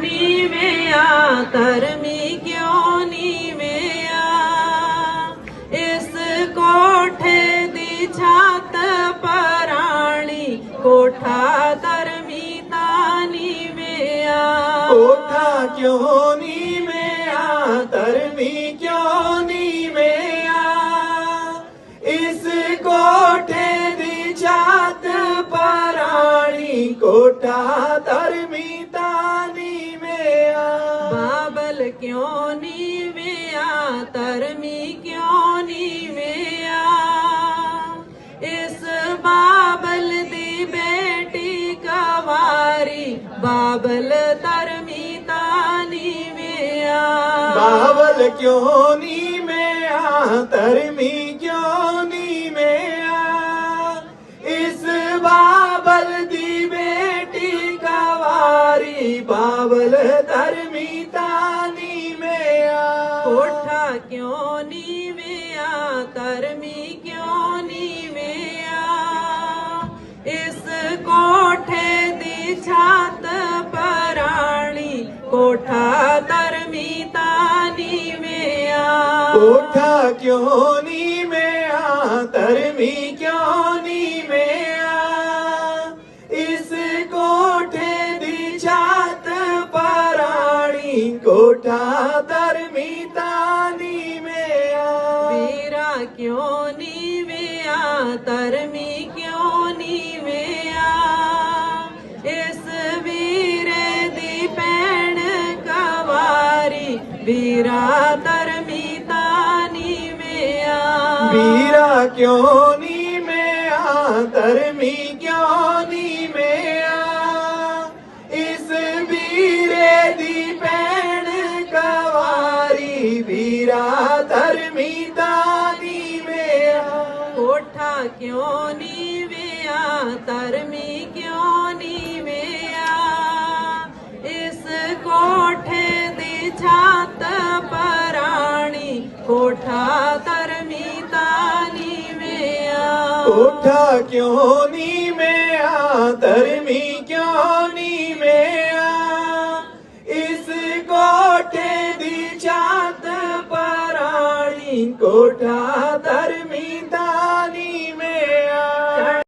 नी में आ क्यों नी में दी छात पराणी, कोठा कर्मी तानी में कोठा क्यों नी में क्यों नी दी छात पराणी, कोठा धर्मी गज़ल क्यों नी मेया तरमी क्यों नी मेया इस बाबल दी बेटी कवारी बाबल तरमी तानी मेया बाबल क्यों नी मेया तर ਬਾਵਲ ਧਰਮੀ ਤਾਂ ਨੀ ਮਿਆ। ਕੋਠਾ ਕਿਉਂ ਨੀਵਿਆ ਧਰਮੀ ਕਿਉਂ ਨੀਵਿਆ ਇਸ ਕੋਠੇ ਦੀ ਛੱਤ ਪਰਾਣੀ ਕੋਠਾ ਧਰਮੀ ਤਾਂ ਨੀਵਿਆ ਕੋਠਾ ਕਿਉਂ ਨੀ ਮਿਆ ਧਰਮੀ ਕਿਉਂ ਨੀ ਕੋਠਾ ਧਰਮੀ ਤਾਂ ਨੀ ਮਿਆ ਵੀਰਾ ਕਿਉਂ ਨੀਵਿਆ ਧਰਮੀ ਕਿਉਂ ਨੀਵਿਆ ਇਸ ਵੀਰੇ ਦੀ ਭੈਣ ਕਵਾਰੀ ਵੀਰਾ ਧਰਮੀ ਤਾਂ ਨੀਵਿਆ ਵੀਰਾ ਕਿਉਂ ਨੀ ਮਿਆ ਧਰਮੀ ਕਿਉਂ ਨੀ धर्मी में कोठा क्यों नी वे तरमी क्यों नी वे इस कोठे दी छात परानी कोठा धर्मी तानी व्या कोठा क्यों नी व्या धर्मी क्यों नी में तीन कोठा दर